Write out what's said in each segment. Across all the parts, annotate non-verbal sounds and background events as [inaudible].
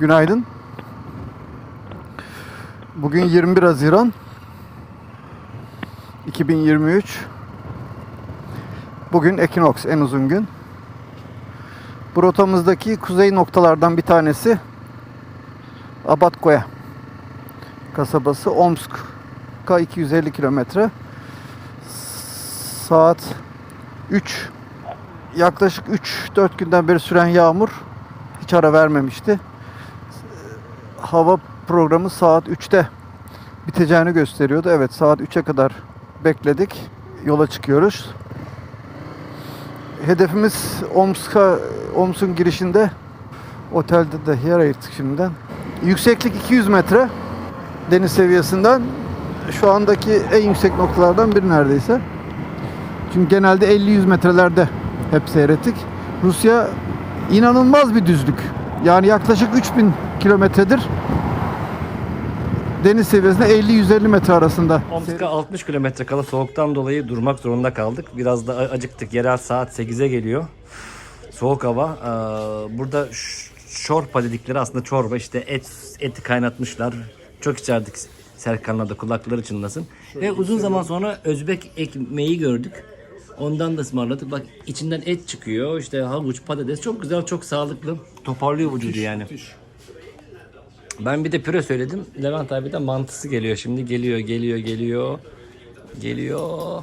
Günaydın. Bugün 21 Haziran 2023. Bugün Ekinoks en uzun gün. Bu rotamızdaki kuzey noktalardan bir tanesi Abatkoya kasabası Omsk'a 250 kilometre. Saat 3 yaklaşık 3-4 günden beri süren yağmur hiç ara vermemişti. Hava programı saat 3'te biteceğini gösteriyordu. Evet saat 3'e kadar bekledik. Yola çıkıyoruz. Hedefimiz Omsk'a, Omsk'un girişinde otelde de yer ayırttık şimdiden. Yükseklik 200 metre deniz seviyesinden şu andaki en yüksek noktalardan biri neredeyse. Çünkü genelde 50-100 metrelerde hep seyrettik. Rusya inanılmaz bir düzlük. Yani yaklaşık 3000 kilometredir deniz seviyesinde 50-150 metre arasında. Omsk'a 60 kilometre kala soğuktan dolayı durmak zorunda kaldık. Biraz da acıktık. Yerel saat 8'e geliyor. Soğuk hava. Ee, Burada şorpa dedikleri aslında çorba. işte et eti kaynatmışlar. Çok içerdik Serkan'la da kulakları çınlasın. Ve uzun zaman sonra Özbek ekmeği gördük. Ondan da ısmarladık. Bak içinden et çıkıyor. İşte havuç, patates. Çok güzel, çok sağlıklı. Toparlıyor vücudu yani. Ben bir de püre söyledim. Levent abi de mantısı geliyor. Şimdi geliyor, geliyor, geliyor. Geliyor.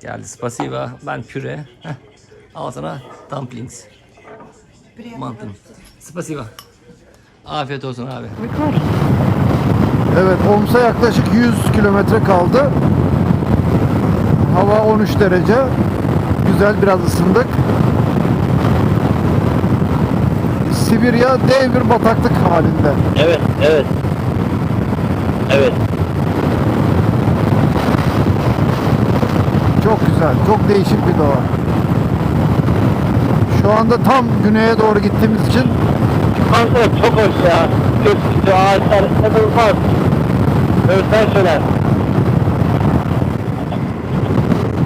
Geldi spasiba. Ben püre. Heh. Al sana dumplings. Mantın. Spasiba. Afiyet olsun abi. Evet Omsk'a yaklaşık 100 kilometre kaldı. Hava 13 derece. Güzel biraz ısındık. Sibirya dev bir bataklık halinde. Evet, evet. Evet. Çok güzel, çok değişik bir doğa. Şu anda tam güneye doğru gittiğimiz için Kanka çok hoş ya. Gökyüzü, ağaçlar inanılmaz. Görsel şölen.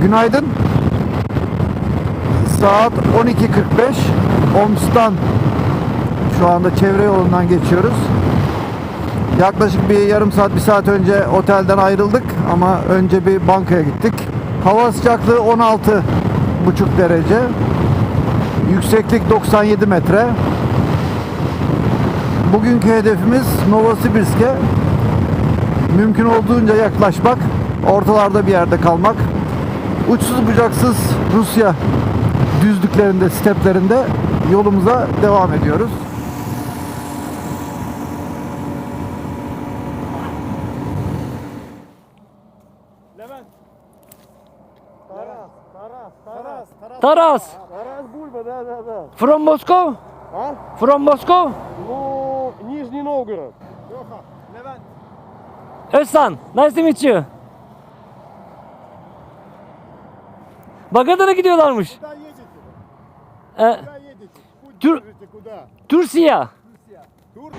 günaydın. Saat 12.45. Omsk'tan şu anda çevre yolundan geçiyoruz. Yaklaşık bir yarım saat, bir saat önce otelden ayrıldık ama önce bir bankaya gittik. Hava sıcaklığı 16 buçuk derece. Yükseklik 97 metre. Bugünkü hedefimiz Novosibirsk'e mümkün olduğunca yaklaşmak, ortalarda bir yerde kalmak. Uçsuz bucaksız Rusya düzlüklerinde, steplerinde yolumuza devam ediyoruz. Taras. Тарас Бульба, да, да, да. From Moscow? А? From Moscow? Ну, Нижний Новгород. Özsan. Nice to meet you. Magadan'a gidiyorlarmış. Куда едете? Ee, Куда едете? Путь Тюр- держите куда? Türkiye. Тур-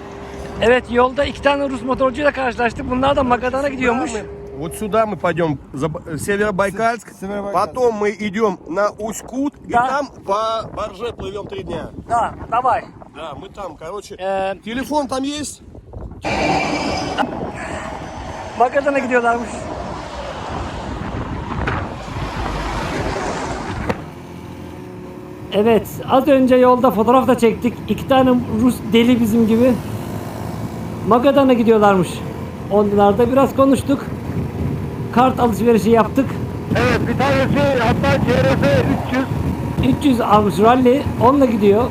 Evet yolda iki tane Rus motorcuyla karşılaştık. Bunlar da Magadan'a gidiyormuş. Вот сюда мы пойдем, за Б- э, Северобайкальск, потом мы идем на Усть-Кут, и Да. там по барже плывем три дня. Da, давай. Да, мы там, короче. Ee, Телефон там есть? Magadan'a gidiyorlarmış. Evet, az önce yolda fotoğraf da çektik. İki tane Rus deli bizim gibi. Magadan'a gidiyorlarmış. Onlarda biraz konuştuk. Kart alışverişi yaptık. Evet, bir tanesi hatta çevresi 300. 300 almış rally. Onunla gidiyor.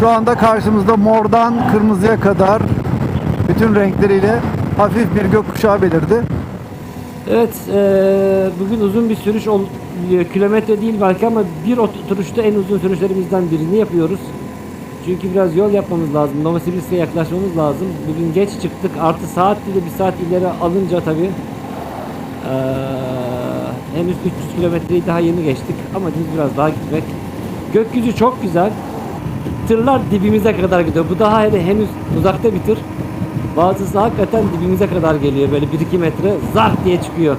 Şu anda karşımızda mordan kırmızıya kadar bütün renkleriyle hafif bir gökkuşağı belirdi. Evet, eee, bugün uzun bir sürüş oluyor. Kilometre değil belki ama bir oturuşta en uzun sürüşlerimizden birini yapıyoruz. Çünkü biraz yol yapmamız lazım. Novosibirsk'e yaklaşmamız lazım. Bugün geç çıktık. Artı saat bir de bir saat ileri alınca tabii. Eee, henüz 300 kilometreyi daha yeni geçtik. Ama biz biraz daha gitmek. Gökyüzü çok güzel. Tırlar dibimize kadar gidiyor. Bu daha hele henüz uzakta bir tır. Bazısı hakikaten dibimize kadar geliyor. Böyle 1-2 metre zart diye çıkıyor.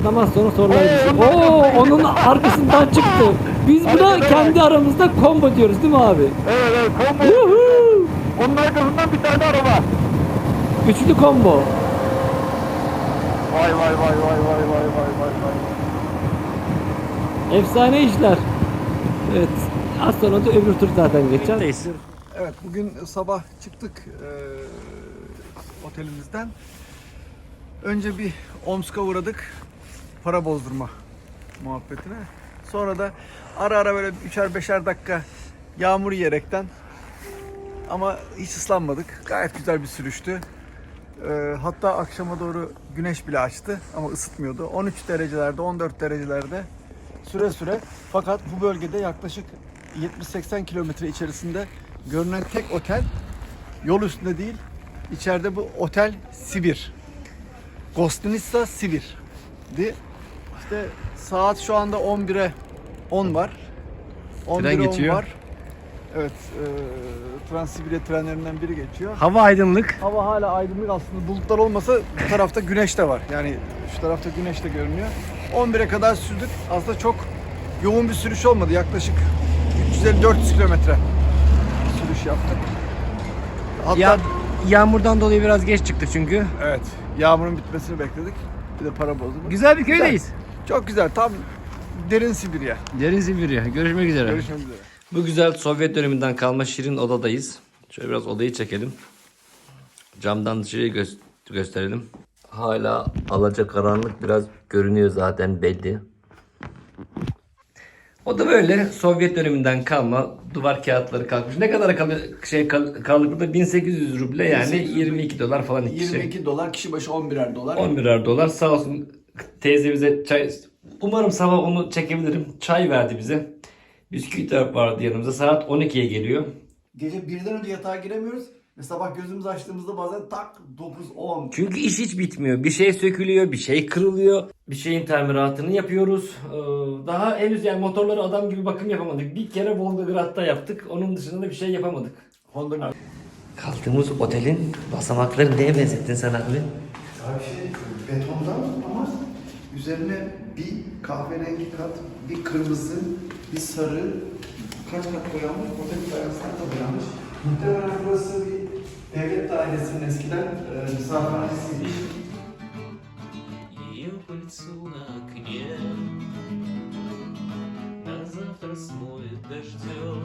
Adam az sonra düşüyor. Oo onun arkasından çıktı. Biz buna kendi aramızda combo diyoruz değil mi abi? Evet, evet, combo. Onun arkasından bir tane araba. Üçlü combo. Vay vay vay vay vay vay vay vay vay. Efsane işler. Evet. Az sonra da öbür tur zaten. Birlikteyiz. Evet bugün sabah çıktık eee, otelimizden. Önce bir Omsk'a uğradık. Para bozdurma muhabbetine. Sonra da ara ara böyle üçer beşer dakika yağmur yiyerekten ama hiç ıslanmadık. Gayet güzel bir sürüştü. Eee, hatta akşama doğru güneş bile açtı ama ısıtmıyordu. 13 derecelerde, 14 derecelerde süre süre. Fakat bu bölgede yaklaşık 70-80 kilometre içerisinde görünen tek otel yol üstünde değil. İçeride bu otel Sibir. Gostinitsa Sibir'di. İşte saat şu anda 11'e 10 var. 11'e 10 geçiyor. var. Evet, e, Transsibirya trenlerinden biri geçiyor. Hava aydınlık. Hava hala aydınlık aslında bulutlar olmasa bu tarafta güneş de var. Yani şu tarafta güneş de görünüyor. 11'e kadar sürdük. Aslında çok yoğun bir sürüş olmadı. Yaklaşık 350-400 kilometre sürüş yaptık. Hatta Ya, yağmurdan dolayı biraz geç çıktık çünkü. evet yağmurun bitmesini bekledik. Bir de para bozduk. Güzel bir köydeyiz. Çok güzel. Tam derin Sibirya. Derin Sibirya. Görüşmek üzere. Görüşmek üzere. Bu güzel Sovyet döneminden kalma şirin odadayız. Şöyle biraz odayı çekelim. Camdan dışarıyı gö- gösterelim. Hala alaca karanlık biraz görünüyor zaten belli. O da böyle Sovyet döneminden kalma duvar kağıtları kalkmış. Ne kadar kal şey kal- burada? 1800 ruble yani 1800 22 dolar falan iki kişi. 22 dolar kişi başı 11'er dolar. 11'er dolar sağ olsun teyze bize çay umarım sabah onu çekebilirim. Çay verdi bize. Bisküvi de vardı yanımızda. Saat 12'ye geliyor. Gece birden önce yatağa giremiyoruz. Ve sabah gözümüzü açtığımızda bazen tak 9-10. Çünkü iş hiç bitmiyor. Bir şey sökülüyor, bir şey kırılıyor. Bir şeyin tamiratını yapıyoruz. Ee, Daha henüz yani motorları adam gibi bakım yapamadık. Bir kere Volgograd'da yaptık. Onun dışında da bir şey yapamadık. Honda Kaldığımız otelin basamakları neye benzettin sen abi? Abi şey betondan ama üzerine bir kahverengi kat, bir kırmızı, bir sarı, kaç kat boyanmış, otelin dairesinden de boyanmış. Muhtemelen burası bir devlet dairesinin eskiden e, misafirhanesiymiş. Завтра смоет дождем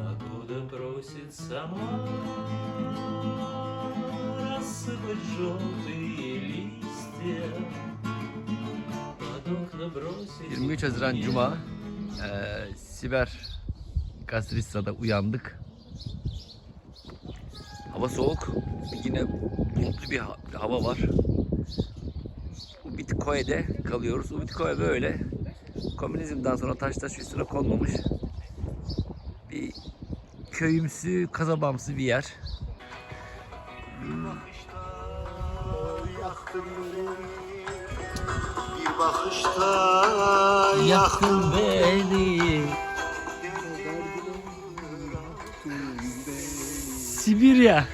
Погода просит сама Рассыпать желтые листья 23 Haziran Cuma eee Siber Gastrissa'da uyandık. Hava soğuk. Yine bulutlu bir ha- hava var. Ubitkoye'de kalıyoruz. Ubitkoye böyle komünizmden sonra taş taş üstüne konmamış bir köyümsü, kasabamsı bir yer. Yaktın beni Sibirya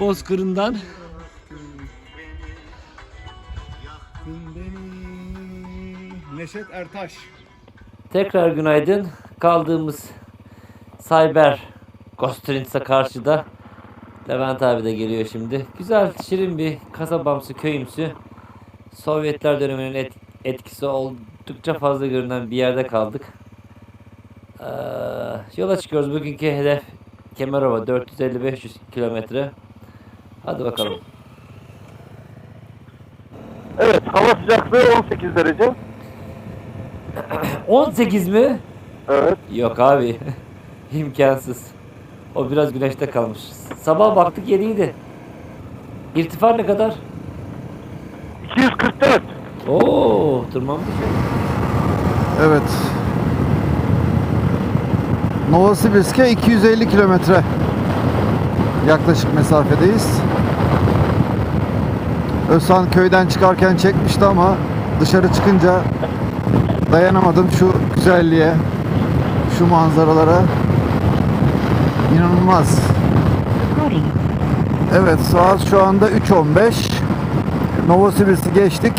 bozkırından Neşet Ertaş. Tekrar günaydın. Kaldığımız Cyber Gostrints'a karşıda Levent abi de geliyor şimdi. Güzel, şirin bir kasabamsı, köyümsü. Sovyetler döneminin et- etkisi oldukça fazla görünen bir yerde kaldık. Ee, yola çıkıyoruz. Bugünkü hedef Kemerova 450-500 kilometre. Hadi bakalım. Evet hava sıcaklığı 18 derece. [clears throat] 18 mi? Evet. Yok abi. [laughs] İmkansız. O biraz güneşte kalmış. Sabah baktık 7 idi. İrtifa ne kadar? 244. Oo, tırmanmış. Evet. Novosibirsk'e 250 kilometre yaklaşık mesafedeyiz. Özhan köyden çıkarken çekmişti ama dışarı çıkınca dayanamadım şu güzelliğe, şu manzaralara. İnanılmaz. Evet saat şu anda 3.15. Novosibirsk'i geçtik.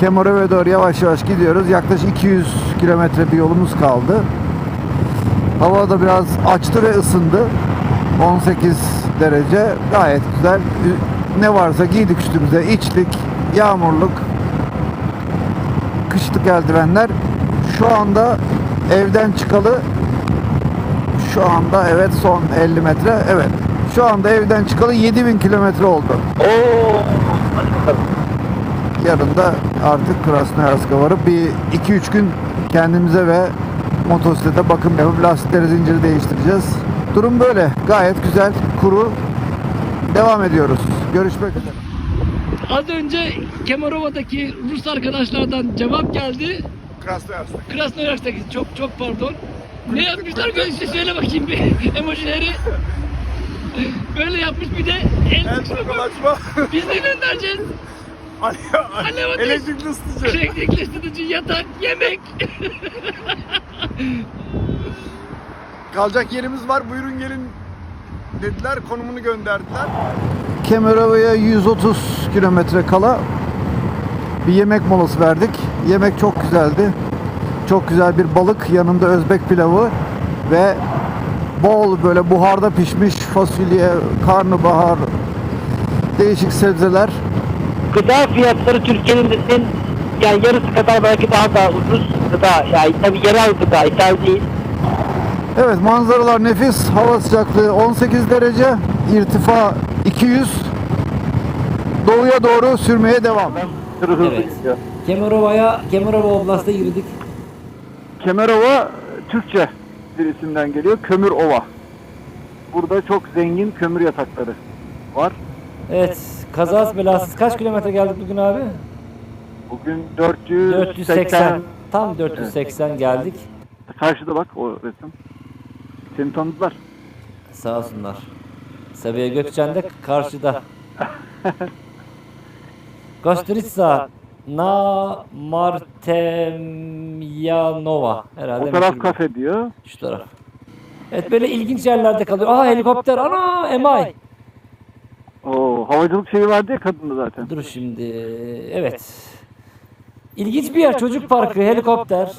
Kemerova'ya doğru yavaş yavaş gidiyoruz. Yaklaşık 200 kilometre bir yolumuz kaldı. Hava da biraz açtı ve ısındı. 18 derece gayet güzel. Ne varsa giydik üstümüze. İçlik, yağmurluk, kışlık eldivenler. Şu anda evden çıkalı şu anda evet son 50 metre. Evet. Şu anda evden çıkalı 7000 kilometre oldu. Oo. Yarın da artık Krasnoyarsk'a varıp bir 2-3 gün kendimize ve motosiklete bakım yapıp lastikleri zinciri değiştireceğiz. Durum böyle. Gayet güzel, kuru. Devam ediyoruz. Görüşmek üzere. Az önce Kemerova'daki Rus arkadaşlardan cevap geldi. Krasnoyarsk'taki. Krasnoyarsk'taki çok çok pardon. Ne yapmışlar? Söyle bakayım bir [laughs] emojileri. Böyle yapmış bir de el Şakalaşma. biz de göndereceğiz. [laughs] Alev Elektrikli ısıtıcı. elektrikli ısıtıcı, yatak, yemek. [laughs] Kalacak yerimiz var buyurun gelin dediler konumunu gönderdiler. Kemerova'ya 130 kilometre kala bir yemek molası verdik. Yemek çok güzeldi. Çok güzel bir balık, yanında Özbek pilavı ve bol böyle buharda pişmiş fasulye, karnabahar, değişik sebzeler. Gıda fiyatları Türkiye'nin en yani yarısı kadar belki daha da ucuz gıda. Yani tabii yerel gıda, ithal değil. Evet manzaralar nefis. Hava sıcaklığı 18 derece. irtifa 200. Doğuya doğru sürmeye devam. Evet. Kemerova'ya, Kemerova Oblast'a girdik. Kemerova Türkçe bir isimden geliyor. Kömür Ova. Burada çok zengin kömür yatakları var. Evet, kazas belasız kaç kilometre geldik bugün abi? Bugün 480. 480, tam 480 geldik. Karşıda bak o resim. Seni tanıdılar. Sağ olsunlar. Sabiha Gökçen de karşıda. [laughs] Kostritsa Na Martemyanova herhalde. O taraf kafe diyor. Şu taraf. Evet böyle ilginç yerlerde kalıyor. Aa helikopter. Ana MI. O havacılık şeyi vardı ya kadında zaten. Dur şimdi. Evet. İlginç bir yer. Çocuk parkı, helikopter.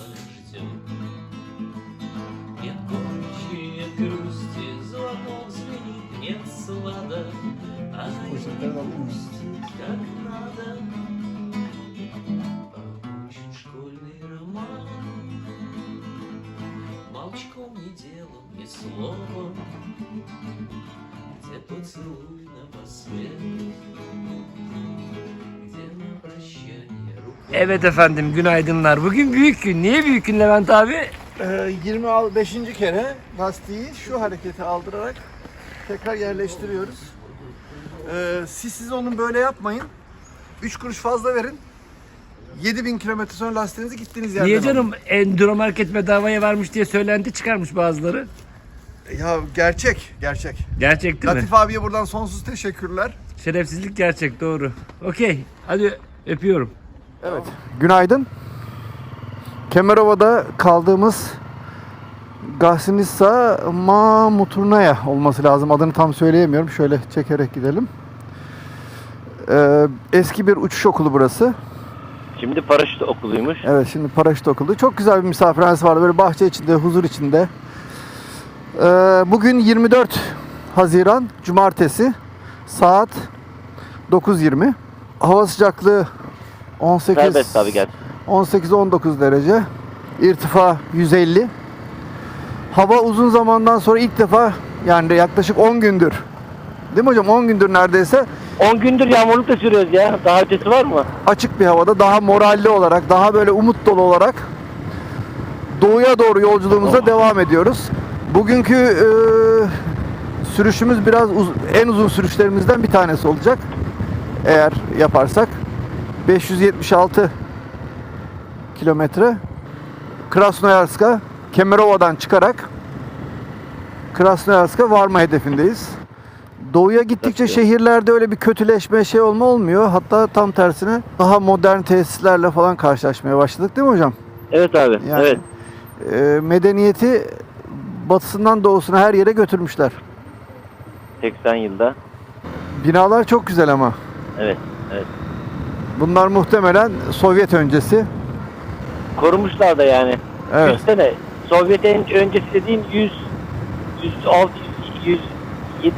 делом, ни словом, где поцелуй напоследок, где на прощание рука. Evet efendim günaydınlar. Bugün büyük gün. Niye büyük gün Levent abi? 25. kere lastiği şu hareketi aldırarak tekrar yerleştiriyoruz. Ee, siz siz onun böyle yapmayın. 3 kuruş fazla verin. 7000 kilometre sonra lastiğinizi gittiğiniz yerden Niye alın. canım Enduro Market bedavaya vermiş diye söylenti çıkarmış bazıları. Ya gerçek, gerçek. Gerçek değil mi? Latif abiye buradan sonsuz teşekkürler. Şerefsizlik gerçek doğru. Okey. Hadi öpüyorum. Evet. Günaydın. Kemerova'da kaldığımız Gahsinissa Mamuturnaya olması lazım. Adını tam söyleyemiyorum. Şöyle çekerek gidelim. Ee, eski bir uçuş okulu burası. Şimdi paraşüt okuluymuş. Evet şimdi paraşüt okulu. Çok güzel bir misafirhanesi vardı. Böyle bahçe içinde, huzur içinde. Ee, bugün 24 Haziran Cumartesi saat 9.20. Hava sıcaklığı 18 Serbest abi gel. 18-19 derece. İrtifa 150. Hava uzun zamandan sonra ilk defa yani yaklaşık 10 gündür. Değil mi hocam? 10 gündür neredeyse 10 gündür yağmurlukta sürüyoruz ya. Daha ötesi var mı? açık bir havada daha moralli olarak, daha böyle umut dolu olarak doğuya doğru yolculuğumuza devam ediyoruz. Bugünkü e, sürüşümüz biraz uz- en uzun sürüşlerimizden bir tanesi olacak. Eğer yaparsak 576 kilometre Krasnoyarsk'a Kemerova'dan çıkarak Krasnoyarsk'a varma hedefindeyiz. Doğuya gittikçe şehirlerde öyle bir kötüleşme şey olma olmuyor. Hatta tam tersine daha modern tesislerle falan karşılaşmaya başladık değil mi hocam? Evet abi. Yani- Evet. Ee, medeniyeti batısından doğusuna her yere götürmüşler. 80 yılda. Binalar çok güzel ama. Evet. Evet. Bunlar muhtemelen Sovyet öncesi. Korumuşlar da yani. Evet. Düşünsene Sovyet öncesi dediğin 100 106 107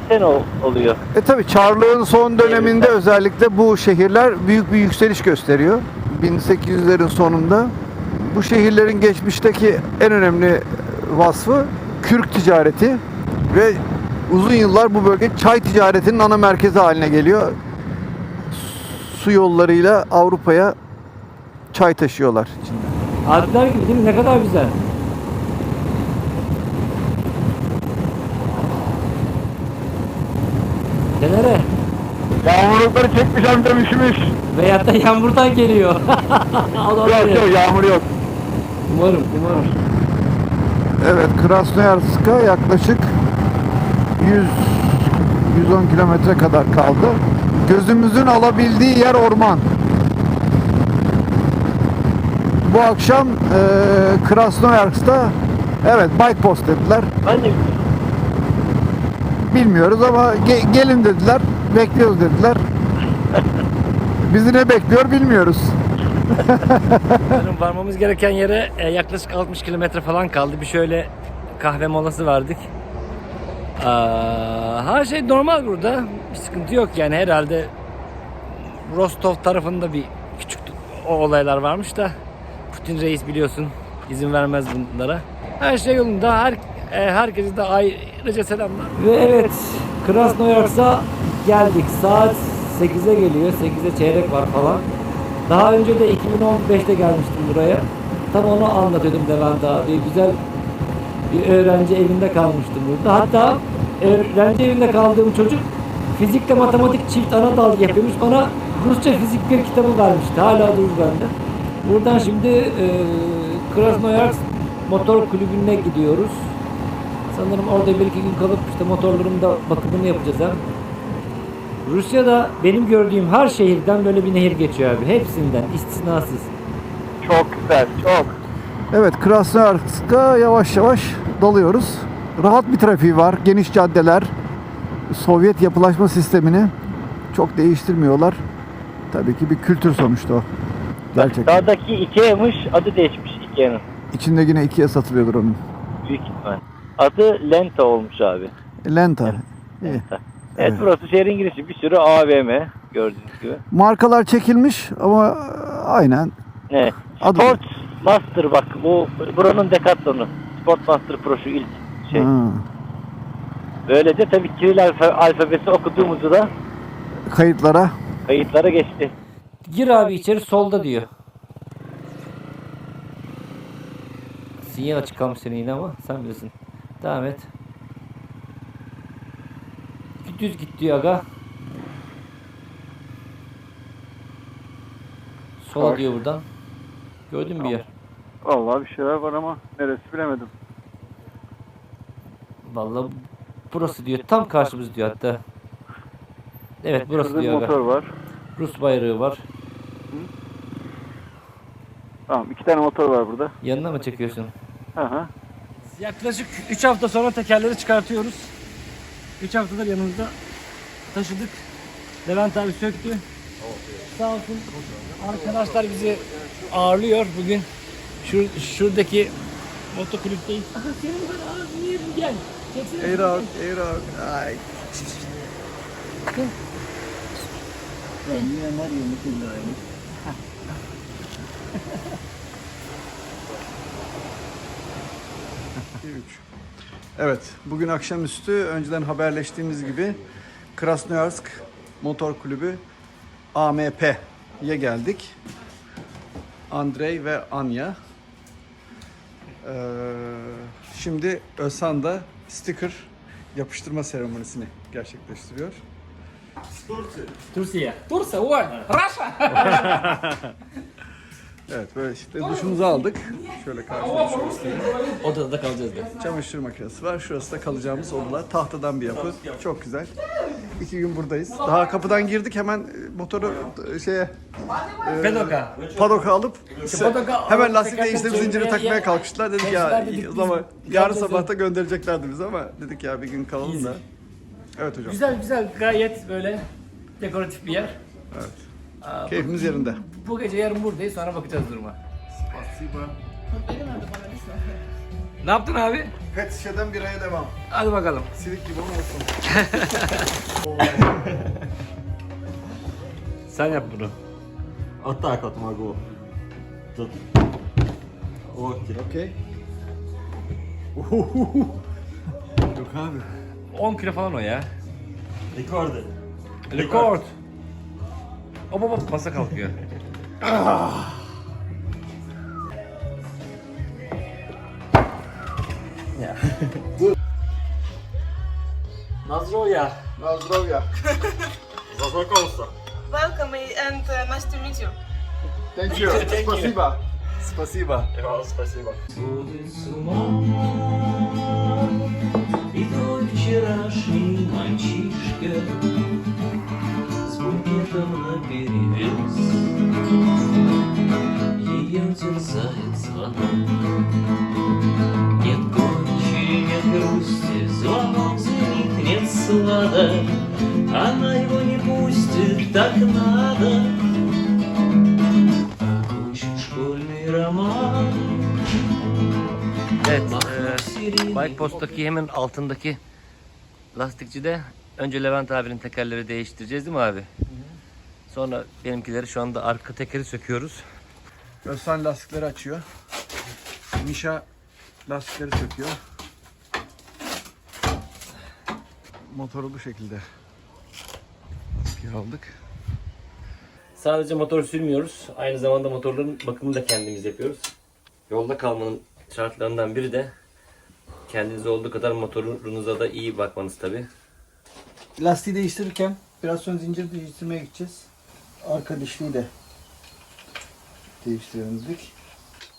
sene ol- oluyor. E tabi Çarlığın son döneminde özellikle bu şehirler büyük bir yükseliş gösteriyor. 1800'lerin sonunda. Bu şehirlerin geçmişteki en önemli vasfı kürk ticareti ve uzun yıllar bu bölge çay ticaretinin ana merkezi haline geliyor. Su yollarıyla Avrupa'ya çay taşıyorlar. Alpler gibi değil mi? Ne kadar güzel. Kenara. Yağmurlukları çekmiş amcam üşümüş. Veyahut da yağmurdan geliyor. [laughs] Yok yok yağmur yok. Umarım, umarım. Evet, Krasnoyarsk'a yaklaşık 100 110 kilometre kadar kaldı. Gözümüzün alabildiği yer orman. Bu akşam e, Krasnoyarsk'ta evet bike post dediler. Ben de Bilmiyoruz ama ge- gelin dediler. Bekliyoruz dediler. Bizi ne bekliyor bilmiyoruz. [laughs] Varmamız gereken yere e, yaklaşık 60 kilometre falan kaldı. Bir şöyle kahve molası verdik. Her şey normal burada. Bir sıkıntı yok yani herhalde Rostov tarafında bir küçük o olaylar varmış da Putin reis biliyorsun izin vermez bunlara. Her şey yolunda. Her, e, herkese de ayrıca selamlar. Ve evet Krasnoyarsk'a geldik. Saat 8'e geliyor. 8'e çeyrek var falan. Daha önce de 2015'te gelmiştim buraya. Tam onu anlatıyordum Levent abi. Güzel bir öğrenci evinde kalmıştım burada. Hatta öğrenci evinde kaldığım çocuk fizikle matematik çift ana dal yapıyormuş. Bana Rusça fizik bir kitabı vermişti. Hala durur bende. Buradan şimdi e, Krasnoyarsk Motor Kulübü'ne gidiyoruz. Sanırım orada bir iki gün kalıp işte motorların da bakımını yapacağız hem. Rusya'da benim gördüğüm her şehirden böyle bir nehir geçiyor abi. Hepsinden istisnasız. Çok güzel çok. Evet, Krasnoyarsk'a yavaş yavaş dalıyoruz. Rahat bir trafiği var, geniş caddeler. Sovyet yapılaşma sistemini çok değiştirmiyorlar. Tabii ki bir kültür sonuçta o. Gerçekten. Sağdaki Ikea'ymış adı değişmiş Ikea'nın. İçinde yine ikiye satılıyordur onun. Büyük ihtimal. Adı Lenta olmuş abi. Lenta. İyi. Lenta. Evet, Evet. burası şehrin girişi. Bir sürü AVM gördüğünüz gibi. Markalar çekilmiş ama aynen Ne? Adı Sport Master bak bu buranın Decathlon'u. Sport Master Pro şu ilk şey. ha, Böylece tabii Kiril alfa, alfabesi okuduğumuzu da kayıtlara kayıtlara geçti. Gir abi içeri solda diyor. Sinyal açık kalmış senin yine ama sen bilirsin. Devam et. Düz git diyor aga. Sola Karşı. diyor buradan. Gördün mü bir yer? Vallahi bir şeyler var ama neresi bilemedim. Vallahi burası diyor. Tam karşımız diyor hatta. Evet burası Şurada diyor aga. motor var. Rus bayrağı var. Tamam iki tane motor var burada. Yanına mı çekiyorsun? Hı hı. Yaklaşık 3 hafta sonra tekerleri çıkartıyoruz. 3 haftadır yanımızda taşıdık. Levent abi söktü. Sağ olsun. Arkadaşlar bizi ağırlıyor bugün. Şur, şuradaki motokulüpteyiz. Aha senin böyle ağzın yerim gel. Çeksene. Eyrok, Eyrok. Ay. Evet, bugün akşamüstü önceden haberleştiğimiz gibi Krasnoyarsk Motor Kulübü AMP'ye geldik. Andrei ve Anya. Ee, şimdi Özhan da sticker yapıştırma seremonisini gerçekleştiriyor. Türkiye. Tursa, ой, Russia. [laughs] Evet böyle işte duşumuzu aldık. Şöyle karşıda. Odada da kalacağız da. Çamaşır makinesi var. Şurası da kalacağımız odalar. Tahtadan bir yapı. Çok güzel. İki gün buradayız. Daha kapıdan girdik hemen e, motoru e, şeye Pedoka. padoka alıp padoka hemen alıp lastik değiştirip zinciri ya- takmaya ya- kalkıştılar. Dedik gençler ya dedik o biz zaman yarın yapacağız sabahta göndereceklerdi bizi ama dedik ya bir gün kalalım da. Evet hocam. Güzel güzel gayet böyle dekoratif bir yer. Keyfimiz yerinde Bu gece yarın buradayız sonra bakacağız duruma. Ne yaptın abi? Pet şişeden biraya devam. Hadi bakalım. Silik gibi olmasın. [laughs] Sen yap bunu. Вот так вот могу. Тут. Окей. Okey. 10 kilo falan o ya. Рекорды. Rekord. Hop hop Hop masa kalkıyor. Nazdrovya. Nazdrovya. Зазнакомься. Welcome and uh, nice to meet you. Thank you. Спасибо. Спасибо. И вам спасибо. Сходит с ума И твой вчерашний мальчишка букетом наперевес Ее терзает звонок. Нет горечи, нет грусти Звонок звенит, нет слада Она его не пустит, так надо. Окончен школьный роман. Evet, e, Bike hemen altındaki lastikçide önce Levent abinin tekerleri değiştireceğiz değil mi abi? Sonra benimkileri şu anda arka tekeri söküyoruz. Özsan lastikleri açıyor. Mişa lastikleri söküyor. Motoru bu şekilde. aldık. Sadece motor sürmüyoruz. Aynı zamanda motorların bakımını da kendimiz yapıyoruz. Yolda kalmanın şartlarından biri de kendinize olduğu kadar motorunuza da iyi bakmanız tabi. Lastiği değiştirirken biraz sonra zincir değiştirmeye gideceğiz. Arka dişliği de değiştirelim dedik.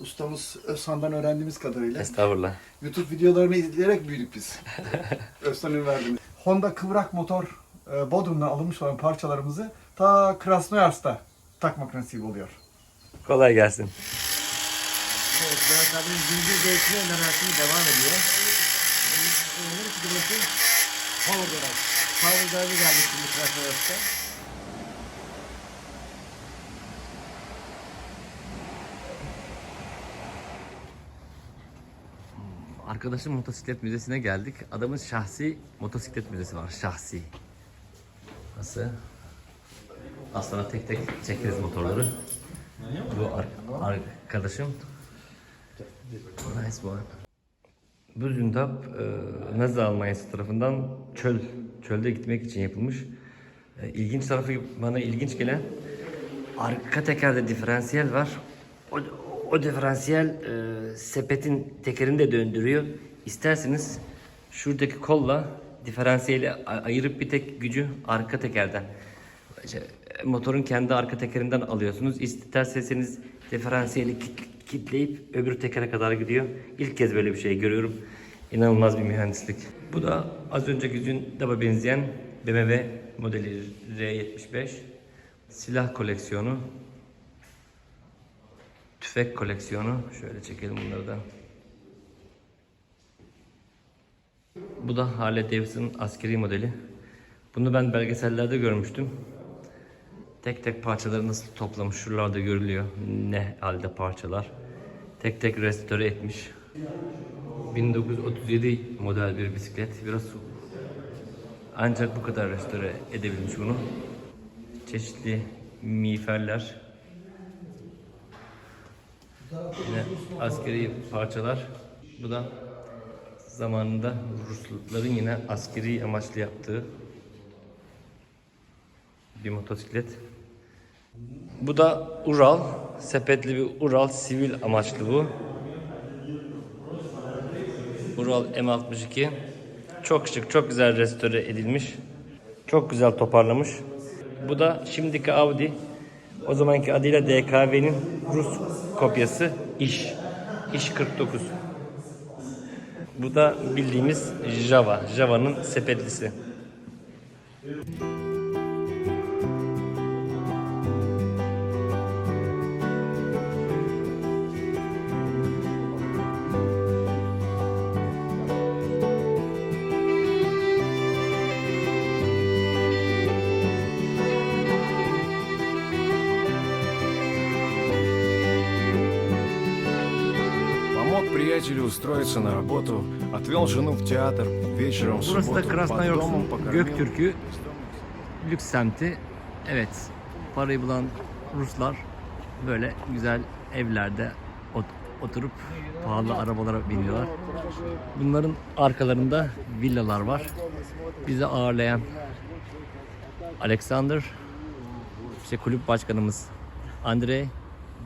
Ustamız Özhan'dan öğrendiğimiz kadarıyla Estağfurullah. YouTube videolarını izleyerek büyüdük biz. [laughs] Özhan'ın verdiğimiz. Honda kıvrak motor e, Bodrum'dan alınmış olan parçalarımızı ta Krasnoyarsk'ta takmak nasip oluyor. Kolay gelsin. Evet, Levent abinin zincir değiştirme devam ediyor. Burası Power Drive. Power Drive'e geldik şimdi Krasnoyarsk'a. Arkadaşım motosiklet müzesine geldik. Adamın şahsi motosiklet müzesi var. Şahsi. Nasıl? Az tek tek çekeriz motorları. Bu ar- arkadaşım. Nice one. Bu Zündap e, Nazi Almanyası tarafından çöl, çölde gitmek için yapılmış. E, ilginç tarafı bana ilginç gelen arka tekerde diferansiyel var. O, o diferansiyel e, sepetin tekerini de döndürüyor. İsterseniz şuradaki kolla diferansiyeli ayırıp bir tek gücü arka tekerden. İşte, motorun kendi arka tekerinden alıyorsunuz. İsterseniz diferansiyeli kit- kitleyip öbür tekere kadar gidiyor. İlk kez böyle bir şey görüyorum. İnanılmaz bir mühendislik. Bu da az önceki Zündap'a benzeyen BMW modeli R75. Silah koleksiyonu. Tüfek koleksiyonu. Şöyle çekelim bunları da. Bu da Harley Davidson askeri modeli. Bunu ben belgesellerde görmüştüm. Tek tek parçaları nasıl toplamış şuralarda görülüyor. Ne halde parçalar. Tek tek restore etmiş. 1937 model bir bisiklet. Biraz ancak bu kadar restore edebilmiş bunu. Çeşitli miğferler. Yine askeri parçalar. Bu da zamanında Rusların yine askeri amaçlı yaptığı bir motosiklet. Bu da Ural. Sepetli bir Ural sivil amaçlı bu. Ural M62. Çok şık, çok güzel restore edilmiş. Çok güzel toparlamış. Bu da şimdiki Audi. O zamanki adıyla DKV'nin Rus kopyası İş. İş 49. Bu da bildiğimiz Java. Java'nın sepetlisi. Помог при приятелю устроиться на работу, отвел жену в театр, вечером в Burası da субботу под домом Krasnoyorsk'un покормил. Göktürk'ü lüks semti. Evet, parayı bulan Ruslar böyle güzel evlerde ot- oturup pahalı arabalara biniyorlar. Bunların arkalarında villalar var. Bizi ağırlayan Alexander, işte kulüp başkanımız Andrei,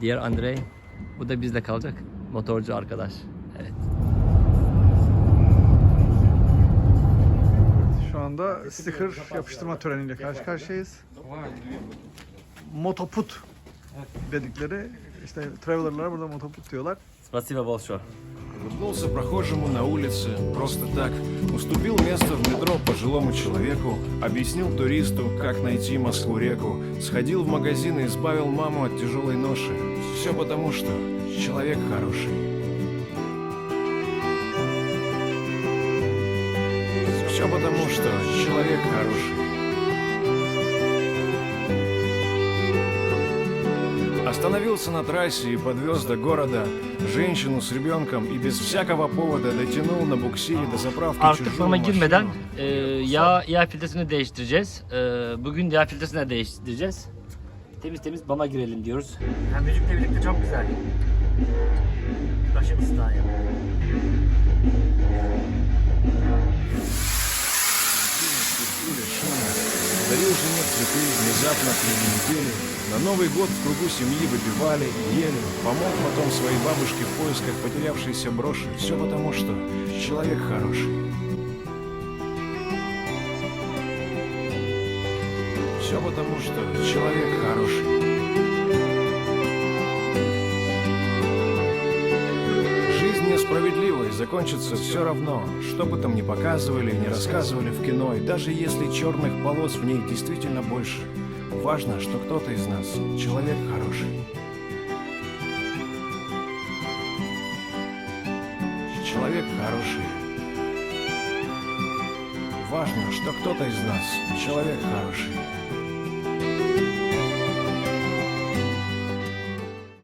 diğer Andrei. Bu da bizle kalacak. Motorcu arkadaş. Anda sticker yapıştırma töreniyle karşı karşıyayız. Motoput dedikleri işte traveler'lara burada motoput diyorlar. Спасибо большое. Улыбнулся прохожему на улице, просто так. Уступил место в метро пожилому человеку, объяснил туристу, как найти Москву-реку. Сходил в магазин и избавил маму от тяжелой ноши. Все потому, что человек хороший. Все потому, что человек хороший. Остановился на трассе и подвез до города женщину с ребенком и без всякого повода дотянул на буксире до заправки Artık чужую girmeden машину. e, yağ, yağ filtresini değiştireceğiz. E, bugün yağ filtresini de değiştireceğiz. Temiz temiz bama girelim diyoruz. Hem müzikle birlikte çok güzel. Başımızda ya. Дарил жене цветы внезапно при недели. На Новый год в кругу семьи выпивали и ели. Помог потом своей бабушке в поисках потерявшейся броши. Все потому, что человек хороший. Все потому, что человек хороший. И закончится все равно, что бы там ни показывали, ни рассказывали в кино, и даже если черных полос в ней действительно больше, важно, что кто-то из нас человек хороший. Человек хороший. Важно, что кто-то из нас человек хороший.